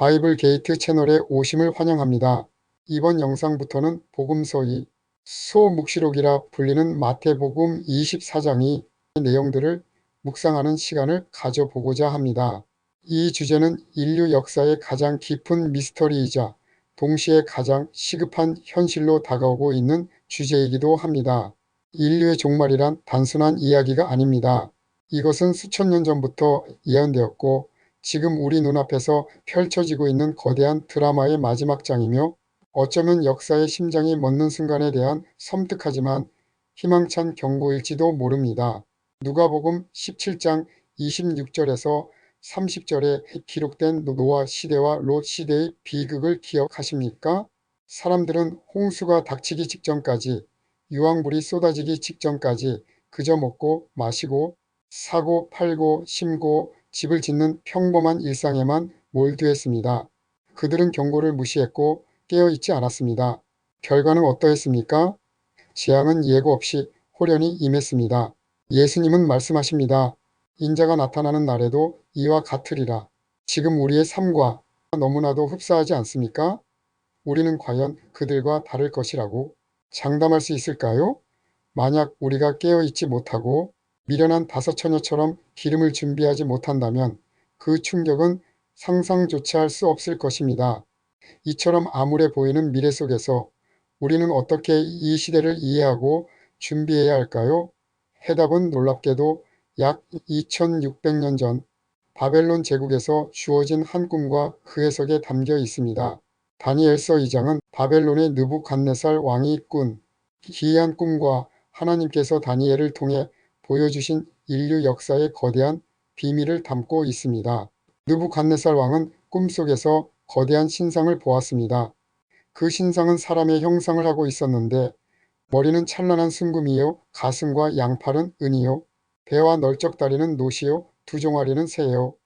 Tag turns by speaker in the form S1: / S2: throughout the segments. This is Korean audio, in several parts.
S1: 바이블 게이트 채널에 오심을 환영합니다. 이번 영상부터는 복음서이 소묵시록이라 불리는 마태복음 24장의 내용들을 묵상하는 시간을 가져보고자 합니다. 이 주제는 인류 역사의 가장 깊은 미스터리이자 동시에 가장 시급한 현실로 다가오고 있는 주제이기도 합니다. 인류의 종말이란 단순한 이야기가 아닙니다. 이것은 수천 년 전부터 예언되었고 지금 우리 눈앞에서 펼쳐지고 있는 거대한 드라마의 마지막 장이며 어쩌면 역사의 심장이 멎는 순간에 대한 섬뜩하지만 희망찬 경고일지도 모릅니다. 누가복음 17장 26절에서 30절에 기록된 노아 시대와 롯 시대의 비극을 기억하십니까? 사람들은 홍수가 닥치기 직전까지 유황불이 쏟아지기 직전까지 그저 먹고 마시고 사고 팔고 심고 집을 짓는 평범한 일상에만 몰두했습니다. 그들은 경고를 무시했고 깨어있지 않았습니다. 결과는 어떠했습니까? 재앙은 예고 없이 호련히 임했습니다. 예수님은 말씀하십니다. 인자가 나타나는 날에도 이와 같으리라. 지금 우리의 삶과 너무나도 흡사하지 않습니까? 우리는 과연 그들과 다를 것이라고 장담할 수 있을까요? 만약 우리가 깨어있지 못하고 미련한 다섯 처녀처럼 기름을 준비하지 못한다면 그 충격은 상상조차 할 수 없을 것입니다. 이처럼 암울해 보이는 미래 속에서 우리는 어떻게 이 시대를 이해하고 준비해야 할까요? 해답은 놀랍게도 약 2600년 전 바벨론 제국에서 주어진 한 꿈과 그 해석에 담겨 있습니다. 다니엘서 2장은 바벨론의 느부갓네살 왕이 꾼 기이한 꿈과 하나님께서 다니엘을 통해 보여주신 인류 역사의 거대한 비밀을 담고 있습니다. 느부갓네살 왕은 꿈속에서 거대한 신상을 보았습니다. 그 신상은 사람의 형상을 하고 있었는데 머리는 찬란한 순금이요 가슴과 양팔은 은이요 배와 널쩍 다리는 노시요 두 종아리는 새요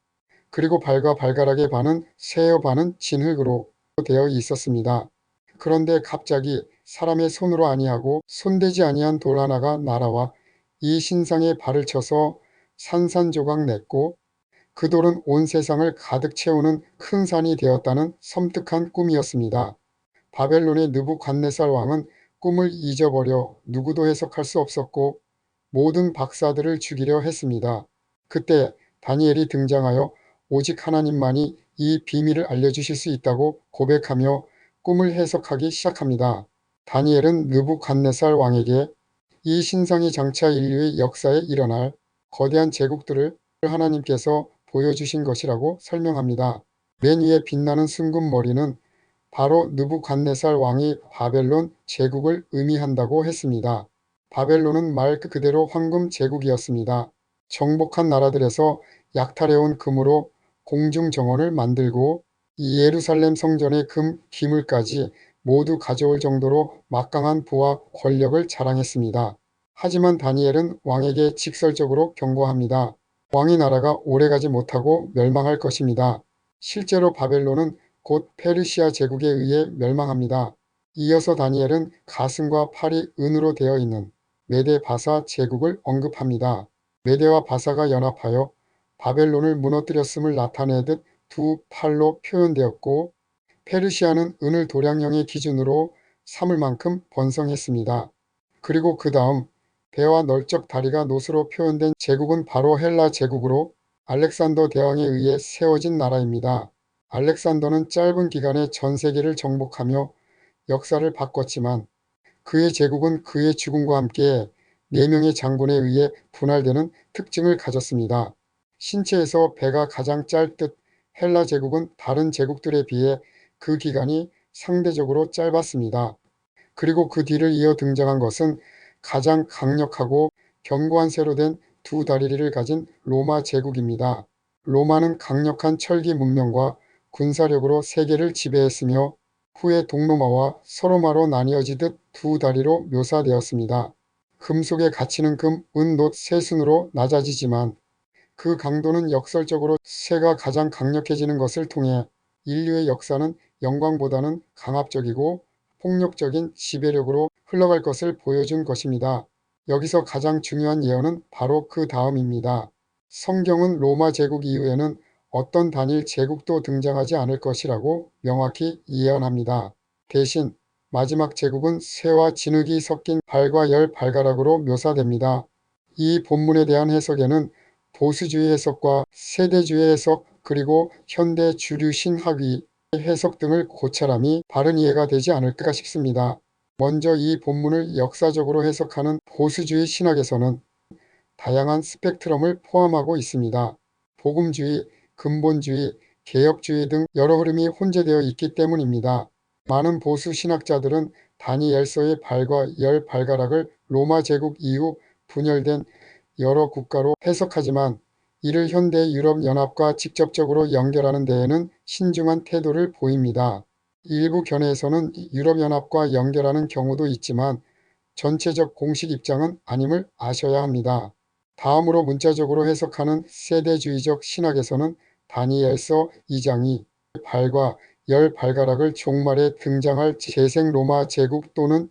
S1: 그리고 발과 발가락의 반은 새여 반은 진흙으로 되어 있었습니다. 그런데 갑자기 사람의 손으로 아니하고 손대지 아니한 돌 하나가 날아와 이 신상에 발을 쳐서 산산조각 냈고 그 돌은 온 세상을 가득 채우는 큰 산이 되었다는 섬뜩한 꿈이었습니다. 바벨론의 느부갓네살 왕은 꿈을 잊어버려 누구도 해석할 수 없었고 모든 박사들을 죽이려 했습니다. 그때 다니엘이 등장하여 오직 하나님만이 이 비밀을 알려주실 수 있다고 고백하며 꿈을 해석하기 시작합니다. 다니엘은 느부갓네살 왕에게 이 신상이 장차 인류의 역사에 일어날 거대한 제국들을 하나님께서 보여주신 것이라고 설명합니다. 맨 위에 빛나는 순금 머리는 바로 느부갓네살 왕이 바벨론 제국을 의미한다고 했습니다. 바벨론은 말 그대로 황금 제국이었습니다. 정복한 나라들에서 약탈해온 금으로 공중 정원을 만들고 예루살렘 성전의 금 기물까지 모두 가져올 정도로 막강한 부와 권력을 자랑했습니다. 하지만 다니엘은 왕에게 직설적으로 경고합니다. 왕의 나라가 오래가지 못하고 멸망할 것입니다. 실제로 바벨론은 곧 페르시아 제국에 의해 멸망합니다. 이어서 다니엘은 가슴과 팔이 은으로 되어 있는 메데 바사 제국을 언급합니다. 메데와 바사가 연합하여 바벨론을 무너뜨렸음을 나타내듯 두 팔로 표현되었고 페르시아는 은을 도량형의 기준으로 삼을 만큼 번성했습니다. 그리고 그 다음 배와 널쩍 다리가 노스로 표현된 제국은 바로 헬라 제국으로 알렉산더 대왕에 의해 세워진 나라입니다. 알렉산더는 짧은 기간에 전 세계를 정복하며 역사를 바꿨지만 그의 제국은 그의 죽음과 함께 4명의 장군에 의해 분할되는 특징을 가졌습니다. 신체에서 배가 가장 짧듯 헬라 제국은 다른 제국들에 비해 그 기간이 상대적으로 짧았습니다. 그리고 그 뒤를 이어 등장한 것은 가장 강력하고 견고한 쇠로 된 두 다리를 가진 로마 제국입니다. 로마는 강력한 철기 문명과 군사력으로 세계를 지배했으며 후에 동로마와 서로마로 나뉘어지듯 두 다리로 묘사되었습니다. 금속에 갇히는 금, 은, 놋, 새순으로 낮아지지만 그 강도는 역설적으로 쇠가 가장 강력해지는 것을 통해 인류의 역사는 영광보다는 강압적이고 폭력적인 지배력으로 흘러갈 것을 보여준 것입니다. 여기서 가장 중요한 예언은 바로 그 다음입니다. 성경은 로마 제국 이후에는 어떤 단일 제국도 등장하지 않을 것이라고 명확히 예언합니다. 대신 마지막 제국은 새와 진흙이 섞인 발과 열 발가락으로 묘사됩니다. 이 본문에 대한 해석에는 보수주의 해석과 세대주의 해석 그리고 현대 주류 신학위 해석 등을 고찰함이 바른 이해가 되지 않을까 싶습니다. 먼저 이 본문을 역사적으로 해석하는 보수주의 신학에서는 다양한 스펙트럼을 포함하고 있습니다. 복음주의, 근본주의, 개혁주의 등 여러 흐름이 혼재되어 있기 때문입니다. 많은 보수 신학자들은 다니엘서의 발과 열 발가락을 로마 제국 이후 분열된 여러 국가로 해석하지만 이를 현대 유럽 연합과 직접적으로 연결하는 데에는 신중한 태도를 보입니다. 일부 견해에서는 유럽 연합과 연결하는 경우도 있지만 전체적 공식 입장은 아님을 아셔야 합니다. 다음으로 문자적으로 해석하는 세대주의적 신학에서는 다니엘서 2장이 발과 열 발가락을 종말에 등장할 재생 로마 제국 또는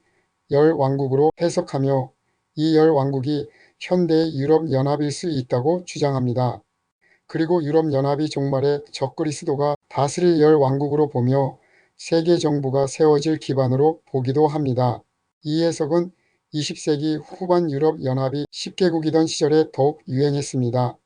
S1: 열 왕국으로 해석하며 이 열 왕국이 현대 유럽 연합일 수 있다고 주장합니다. 그리고 유럽 연합이 종말에 적그리스도가 다스릴 열 왕국으로 보며 세계 정부가 세워질 기반으로 보기도 합니다. 이 해석은 20세기 후반 유럽 연합이 10개국이던 시절에 더욱 유행했습니다.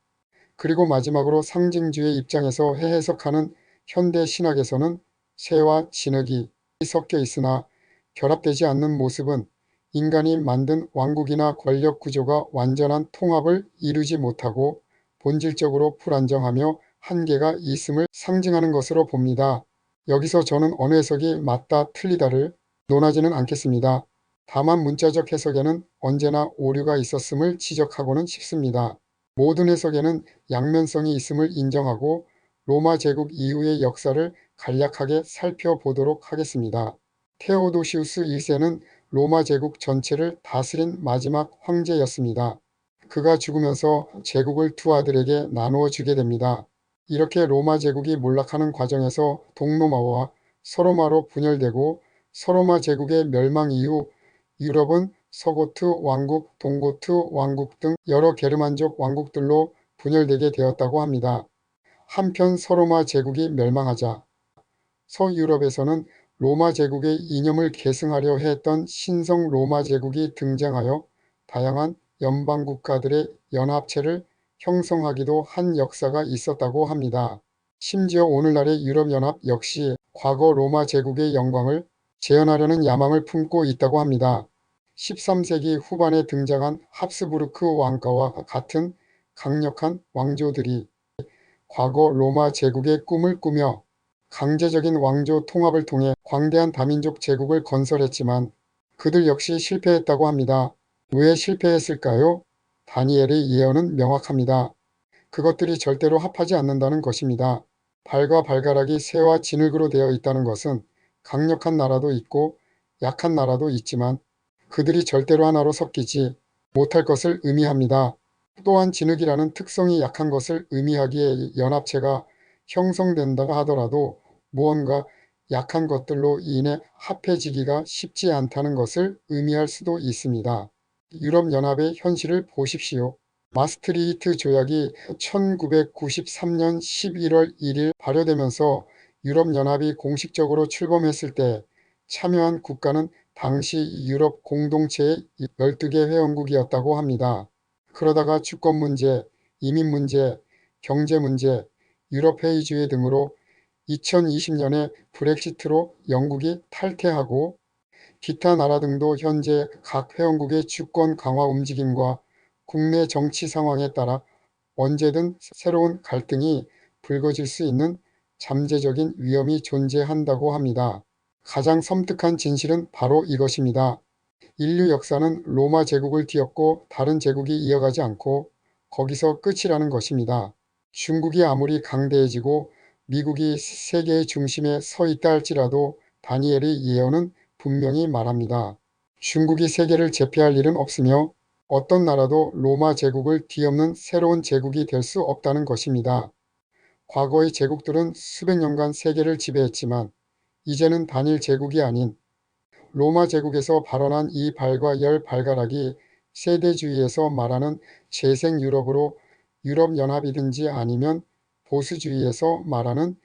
S1: 그리고 마지막으로 상징주의 입장에서 해석하는 현대 신학에서는 새와 진흙이 섞여 있으나 결합되지 않는 모습은 인간이 만든 왕국이나 권력 구조가 완전한 통합을 이루지 못하고 본질적으로 불안정하며 한계가 있음을 상징하는 것으로 봅니다. 여기서 저는 어느 해석이 맞다 틀리다를 논하지는 않겠습니다. 다만 문자적 해석에는 언제나 오류가 있었음을 지적하고는 싶습니다. 모든 해석에는 양면성이 있음을 인정하고 로마 제국 이후의 역사를 간략하게 살펴보도록 하겠습니다. 테오도시우스 1세는 로마 제국 전체를 다스린 마지막 황제였습니다. 그가 죽으면서 제국을 두 아들에게 나누어 주게 됩니다. 이렇게 로마 제국이 몰락하는 과정에서 동로마와 서로마로 분열되고 서로마 제국의 멸망 이후 유럽은 서고트 왕국, 동고트 왕국 등 여러 게르만족 왕국들로 분열되게 되었다고 합니다. 한편 서로마 제국이 멸망하자 서유럽에서는 로마 제국의 이념을 계승하려 했던 신성 로마 제국이 등장하여 다양한 연방 국가들의 연합체를 형성하기도 한 역사가 있었다고 합니다. 심지어 오늘날의 유럽연합 역시 과거 로마 제국의 영광을 재현하려는 야망을 품고 있다고 합니다. 13세기 후반에 등장한 합스부르크 왕가와 같은 강력한 왕조들이 과거 로마 제국의 꿈을 꾸며 강제적인 왕조 통합을 통해 광대한 다민족 제국을 건설했지만 그들 역시 실패했다고 합니다. 왜 실패했을까요? 다니엘의 예언은 명확합니다. 그것들이 절대로 합하지 않는다는 것입니다. 발과 발가락이 새와 진흙으로 되어 있다는 것은 강력한 나라도 있고 약한 나라도 있지만 그들이 절대로 하나로 섞이지 못할 것을 의미합니다. 또한 진흙이라는 특성이 약한 것을 의미하기에 연합체가 형성된다고 하더라도 무언가 약한 것들로 인해 합해지기가 쉽지 않다는 것을 의미할 수도 있습니다. 유럽연합의 현실을 보십시오. 마스트리히트 조약이 1993년 11월 1일 발효되면서 유럽연합이 공식적으로 출범했을 때 참여한 국가는 당시 유럽 공동체의 12개 회원국이었다고 합니다. 그러다가 주권 문제, 이민 문제, 경제 문제, 유럽 회의주의 등으로 2020년에 브렉시트로 영국이 탈퇴하고 기타 나라 등도 현재 각 회원국의 주권 강화 움직임과 국내 정치 상황에 따라 언제든 새로운 갈등이 불거질 수 있는 잠재적인 위험이 존재한다고 합니다. 가장 섬뜩한 진실은 바로 이것입니다. 인류 역사는 로마 제국을 뒤엎고 다른 제국이 이어가지 않고 거기서 끝이라는 것입니다. 중국이 아무리 강대해지고 미국이 세계의 중심에 서 있다 할지라도 다니엘의 예언은 분명히 말합니다. 중국이 세계를 제패할 일은 없으며 어떤 나라도 로마 제국을 뒤엎는 새로운 제국이 될 수 없다는 것입니다. 과거의 제국들은 수백 년간 세계를 지배했지만 이제는 단일 제국이 아닌 로마 제국에서 발원한 이 발과 열 발가락이 세대주의에서 말하는 재생 유럽으로 유럽연합이든지 아니면 보수주의에서 말하는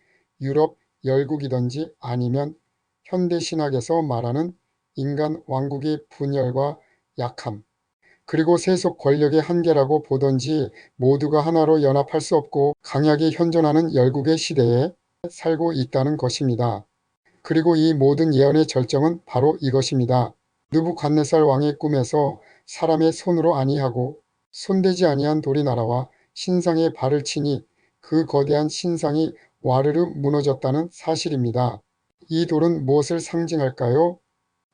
S1: 유럽 열국이든지 아니면 현대신학에서 말하는 인간 왕국의 분열과 약함, 그리고 세속 권력의 한계라고 보던지 모두가 하나로 연합할 수 없고 강하게 현존하는 열국의 시대에 살고 있다는 것입니다. 그리고 이 모든 예언의 절정은 바로 이것입니다. 느부갓네살 왕의 꿈에서 사람의 손으로 아니하고 손대지 아니한 돌이 날아와 신상에 발을 치니 그 거대한 신상이 와르르 무너졌다는 사실입니다. 이 돌은 무엇을 상징할까요?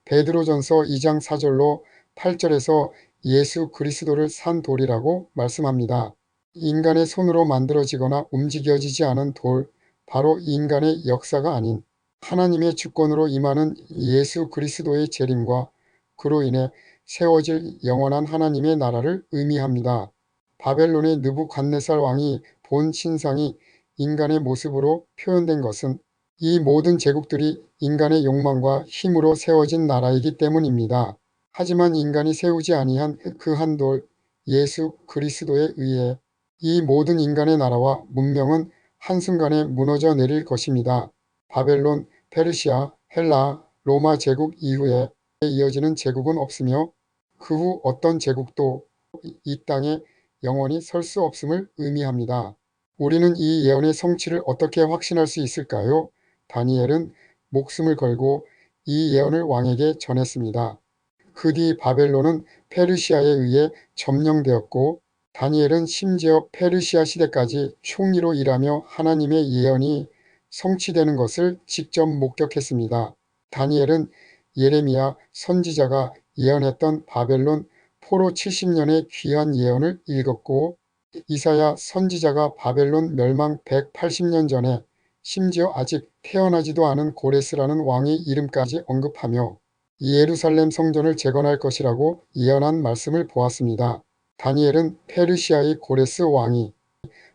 S1: 베드로전서 2장 4절로 8절에서 예수 그리스도를 산 돌이라고 말씀합니다. 인간의 손으로 만들어지거나 움직여지지 않은 돌, 바로 인간의 역사가 아닌 하나님의 주권으로 임하는 예수 그리스도의 재림과 그로 인해 세워질 영원한 하나님의 나라를 의미합니다. 바벨론의 느부갓네살 왕이 본 신상이 인간의 모습으로 표현된 것은 이 모든 제국들이 인간의 욕망과 힘으로 세워진 나라이기 때문입니다. 하지만 인간이 세우지 아니한 그 한 돌 예수 그리스도에 의해 이 모든 인간의 나라와 문명은 한순간에 무너져 내릴 것입니다. 바벨론, 페르시아, 헬라, 로마 제국 이후에 이어지는 제국은 없으며 그 후 어떤 제국도 이 땅에 영원히 설 수 없음을 의미합니다. 우리는 이 예언의 성취를 어떻게 확신할 수 있을까요? 다니엘은 목숨을 걸고 이 예언을 왕에게 전했습니다. 그 뒤 바벨론은 페르시아에 의해 점령되었고 다니엘은 심지어 페르시아 시대까지 총리로 일하며 하나님의 예언이 성취되는 것을 직접 목격했습니다. 다니엘은 예레미야 선지자가 예언했던 바벨론 포로 70년의 귀한 예언을 읽었고 이사야 선지자가 바벨론 멸망 180년 전에 심지어 아직 태어나지도 않은 고레스라는 왕의 이름까지 언급하며 예루살렘 성전을 재건할 것이라고 예언한 말씀을 보았습니다. 다니엘은 페르시아의 고레스 왕이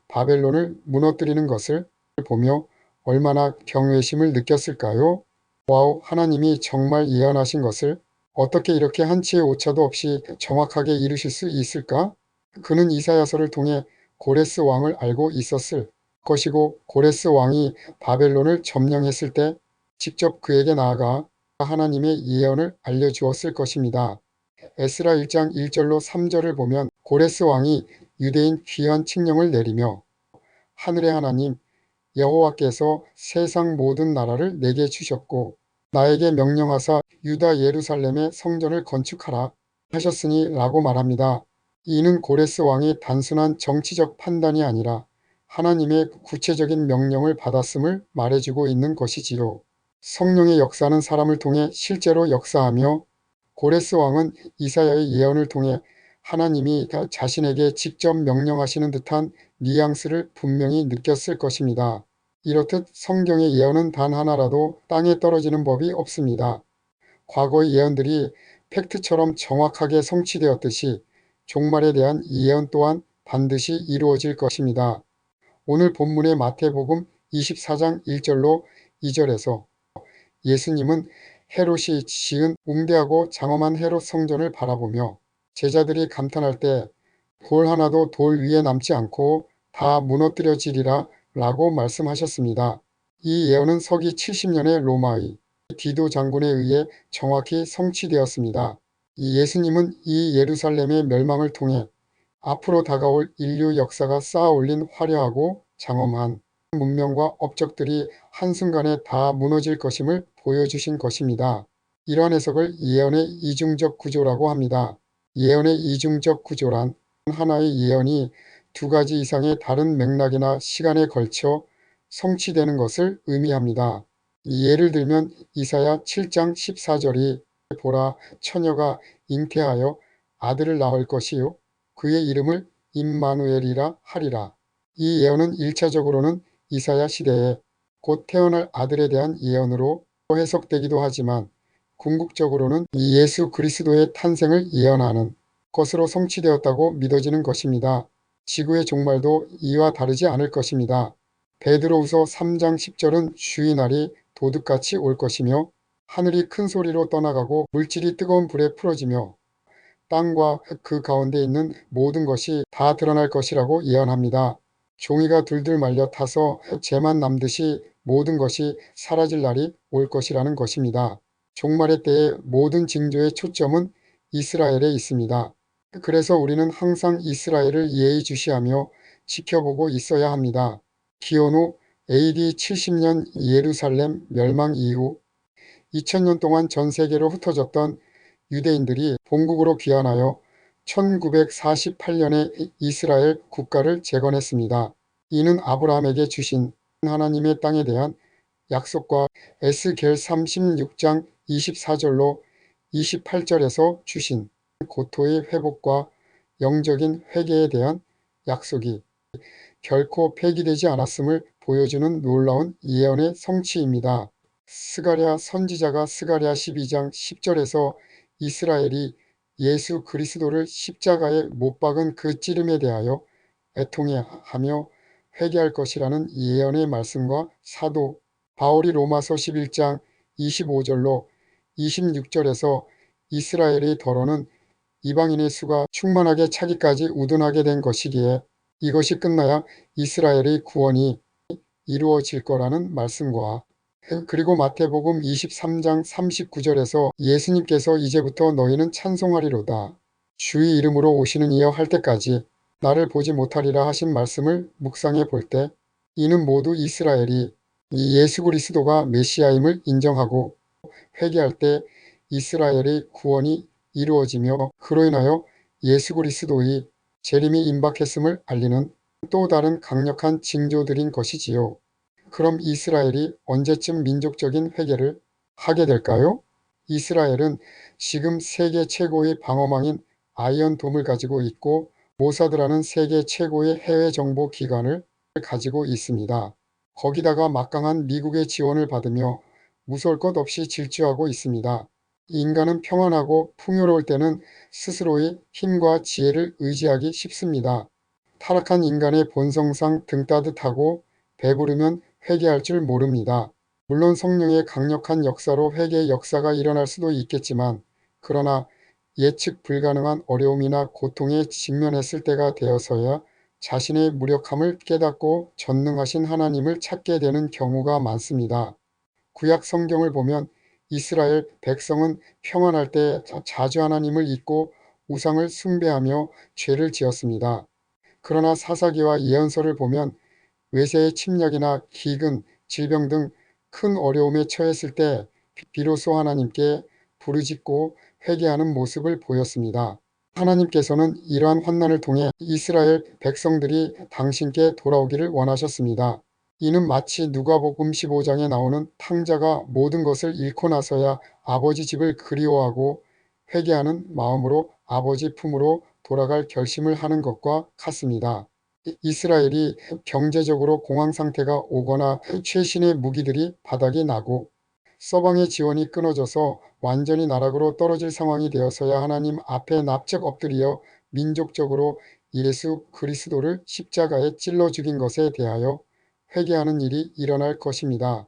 S1: 바벨론을 무너뜨리는 것을 보며 얼마나 경외심을 느꼈을까요? 와우 하나님이 정말 예언하신 것을 어떻게 이렇게 한치의 오차도 없이 정확하게 이루실 수 있을까? 그는 이사야서를 통해 고레스 왕을 알고 있었을 것이고 고레스 왕이 바벨론을 점령했을 때 직접 그에게 나아가 하나님의 예언을 알려주었을 것입니다. 에스라 1장 1절로 3절을 보면 고레스 왕이 유대인 귀한 칙령을 내리며 하늘의 하나님 여호와께서 세상 모든 나라를 내게 주셨고 나에게 명령하사 유다 예루살렘의 성전을 건축하라 하셨으니 라고 말합니다. 이는 고레스 왕이 단순한 정치적 판단이 아니라 하나님의 구체적인 명령을 받았음을 말해주고 있는 것이지요. 성령의 역사는 사람을 통해 실제로 역사하며 고레스 왕은 이사야의 예언을 통해 하나님이 자신에게 직접 명령하시는 듯한 뉘앙스를 분명히 느꼈을 것입니다. 이렇듯 성경의 예언은 단 하나라도 땅에 떨어지는 법이 없습니다. 과거의 예언들이 팩트처럼 정확하게 성취되었듯이 종말에 대한 예언 또한 반드시 이루어질 것입니다. 오늘 본문의 마태복음 24장 1절로 2절에서 예수님은 헤롯이 지은 웅대하고 장엄한 헤롯 성전을 바라보며 제자들이 감탄할 때 돌 하나도 돌 위에 남지 않고 다 무너뜨려지리라 라고 말씀하셨습니다. 이 예언은 서기 70년의 로마의 디도 장군에 의해 정확히 성취되었습니다. 예수님은 이 예루살렘의 멸망을 통해 앞으로 다가올 인류 역사가 쌓아올린 화려하고 장엄한 문명과 업적들이 한순간에 다 무너질 것임을 보여주신 것입니다. 이러한 해석을 예언의 이중적 구조라고 합니다. 예언의 이중적 구조란 하나의 예언이 두 가지 이상의 다른 맥락이나 시간에 걸쳐 성취되는 것을 의미합니다. 예를 들면 이사야 7장 14절이 보라 처녀가 잉태하여 아들을 낳을 것이요 그의 이름을 임마누엘이라 하리라. 이 예언은 1차적으로는 이사야 시대에 곧 태어날 아들에 대한 예언으로 해석되기도 하지만 궁극적으로는 예수 그리스도의 탄생을 예언하는 것으로 성취되었다고 믿어지는 것입니다. 지구의 종말도 이와 다르지 않을 것입니다. 베드로우서 3장 10절은 주의 날이 도둑같이 올 것이며 하늘이 큰 소리로 떠나가고 물질이 뜨거운 불에 풀어지며 땅과 그 가운데 있는 모든 것이 다 드러날 것이라고 예언합니다. 종이가 둘둘 말려 타서 재만 남듯이 모든 것이 사라질 날이 올 것이라는 것입니다. 종말의 때에 모든 징조의 초점은 이스라엘에 있습니다. 그래서 우리는 항상 이스라엘을 예의주시하며 지켜보고 있어야 합니다. 기원후 AD 70년 예루살렘 멸망 이후 2000년 동안 전 세계로 흩어졌던 유대인들이 본국으로 귀환하여 1948년에 이스라엘 국가를 재건했습니다. 이는 아브라함에게 주신 하나님의 땅에 대한 약속과 에스겔 36장 24절로 28절에서 주신 고토의 회복과 영적인 회개에 대한 약속이 결코 폐기되지 않았음을 보여주는 놀라운 예언의 성취입니다. 스가랴 선지자가 스가랴 12장 10절에서 이스라엘이 예수 그리스도를 십자가에 못 박은 그 찌름에 대하여 애통해하며 회개할 것이라는 예언의 말씀과 사도 바울이 로마서 11장 25절로 26절에서 이스라엘의 더러는 이방인의 수가 충만하게 차기까지 우둔하게 된 것이기에 이것이 끝나야 이스라엘의 구원이 이루어질 거라는 말씀과 그리고 마태복음 23장 39절에서 예수님께서 이제부터 너희는 찬송하리로다. 주의 이름으로 오시는 이여 할 때까지 나를 보지 못하리라 하신 말씀을 묵상해 볼 때 이는 모두 이스라엘이 이 예수 그리스도가 메시아임을 인정하고 회개할 때 이스라엘의 구원이 이루어지며 그로 인하여 예수 그리스도의 재림이 임박했음을 알리는 또 다른 강력한 징조들인 것이지요. 그럼 이스라엘이 언제쯤 민족적인 회개를 하게 될까요? 이스라엘은 지금 세계 최고의 방어망인 아이언돔을 가지고 있고 모사드라는 세계 최고의 해외 정보 기관을 가지고 있습니다. 거기다가 막강한 미국의 지원을 받으며 무서울 것 없이 질주하고 있습니다. 인간은 평안하고 풍요로울 때는 스스로의 힘과 지혜를 의지하기 쉽습니다. 타락한 인간의 본성상 등 따뜻하고 배부르면 회개할 줄 모릅니다. 물론 성령의 강력한 역사로 회개의 역사가 일어날 수도 있겠지만 그러나 예측 불가능한 어려움이나 고통에 직면했을 때가 되어서야 자신의 무력함을 깨닫고 전능하신 하나님을 찾게 되는 경우가 많습니다. 구약 성경을 보면 이스라엘 백성은 평안할 때 자주 하나님을 잊고 우상을 숭배하며 죄를 지었습니다. 그러나 사사기와 예언서를 보면 외세의 침략이나 기근, 질병 등 큰 어려움에 처했을 때 비로소 하나님께 부르짖고 회개하는 모습을 보였습니다. 하나님께서는 이러한 환난을 통해 이스라엘 백성들이 당신께 돌아오기를 원하셨습니다. 이는 마치 누가복음 15장에 나오는 탕자가 모든 것을 잃고 나서야 아버지 집을 그리워하고 회개하는 마음으로 아버지 품으로 돌아갈 결심을 하는 것과 같습니다. 이스라엘이 경제적으로 공황 상태가 오거나 최신의 무기들이 바닥이 나고 서방의 지원이 끊어져서 완전히 나락으로 떨어질 상황이 되어서야 하나님 앞에 납작 엎드려 민족적으로 예수 그리스도를 십자가에 찔러 죽인 것에 대하여 회개하는 일이 일어날 것입니다.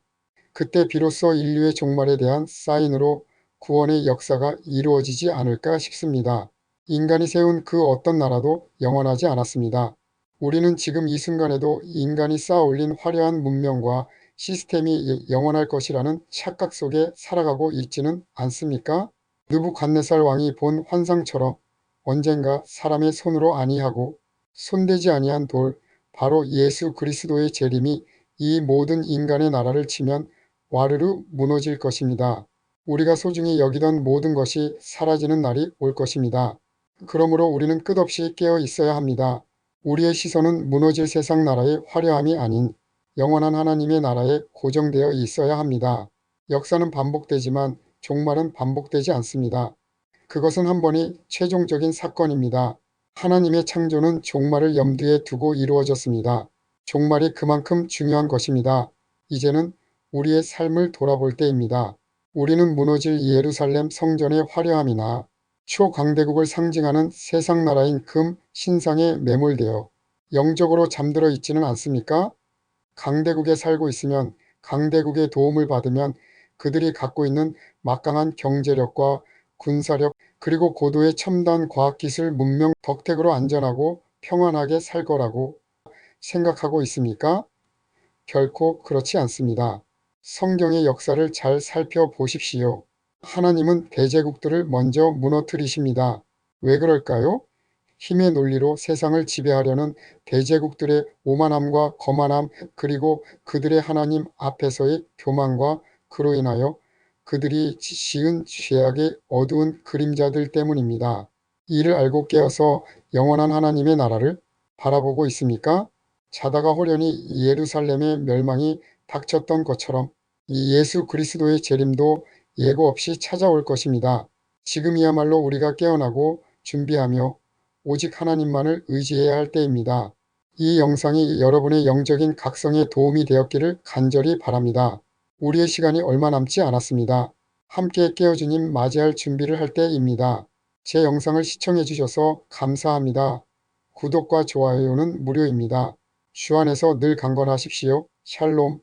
S1: 그때 비로소 인류의 종말에 대한 사인으로 구원의 역사가 이루어지지 않을까 싶습니다. 인간이 세운 그 어떤 나라도 영원하지 않았습니다. 우리는 지금 이 순간에도 인간이 쌓아올린 화려한 문명과 시스템이 영원할 것이라는 착각 속에 살아가고 있지는 않습니까? 느부갓네살 왕이 본 환상처럼 언젠가 사람의 손으로 아니하고 손대지 아니한 돌 바로 예수 그리스도의 재림이 이 모든 인간의 나라를 치면 와르르 무너질 것입니다. 우리가 소중히 여기던 모든 것이 사라지는 날이 올 것입니다. 그러므로 우리는 끝없이 깨어 있어야 합니다. 우리의 시선은 무너질 세상 나라의 화려함이 아닌 영원한 하나님의 나라에 고정되어 있어야 합니다. 역사는 반복되지만 종말은 반복되지 않습니다. 그것은 한 번이 최종적인 사건입니다. 하나님의 창조는 종말을 염두에 두고 이루어졌습니다. 종말이 그만큼 중요한 것입니다. 이제는 우리의 삶을 돌아볼 때입니다. 우리는 무너질 예루살렘 성전의 화려함이나 초강대국을 상징하는 세상 나라인 금, 신상에 매몰되어 영적으로 잠들어 있지는 않습니까? 강대국에 살고 있으면 강대국의 도움을 받으면 그들이 갖고 있는 막강한 경제력과 군사력 그리고 고도의 첨단 과학기술 문명 덕택으로 안전하고 평안하게 살 거라고 생각하고 있습니까? 결코 그렇지 않습니다. 성경의 역사를 잘 살펴보십시오. 하나님은 대제국들을 먼저 무너뜨리십니다. 왜 그럴까요? 힘의 논리로 세상을 지배하려는 대제국들의 오만함과 거만함 그리고 그들의 하나님 앞에서의 교만과 그로 인하여 그들이 지은 죄악의 어두운 그림자들 때문입니다. 이를 알고 깨어서 영원한 하나님의 나라를 바라보고 있습니까? 자다가 호련히 예루살렘의 멸망이 닥쳤던 것처럼 이 예수 그리스도의 재림도 예고 없이 찾아올 것입니다. 지금이야말로 우리가 깨어나고 준비하며 오직 하나님만을 의지해야 할 때입니다. 이 영상이 여러분의 영적인 각성에 도움이 되었기를 간절히 바랍니다. 우리의 시간이 얼마 남지 않았습니다. 함께 깨어주님 맞이할 준비를 할 때입니다. 제 영상을 시청해 주셔서 감사합니다. 구독과 좋아요는 무료입니다. 주 안에서 늘 강건하십시오. 샬롬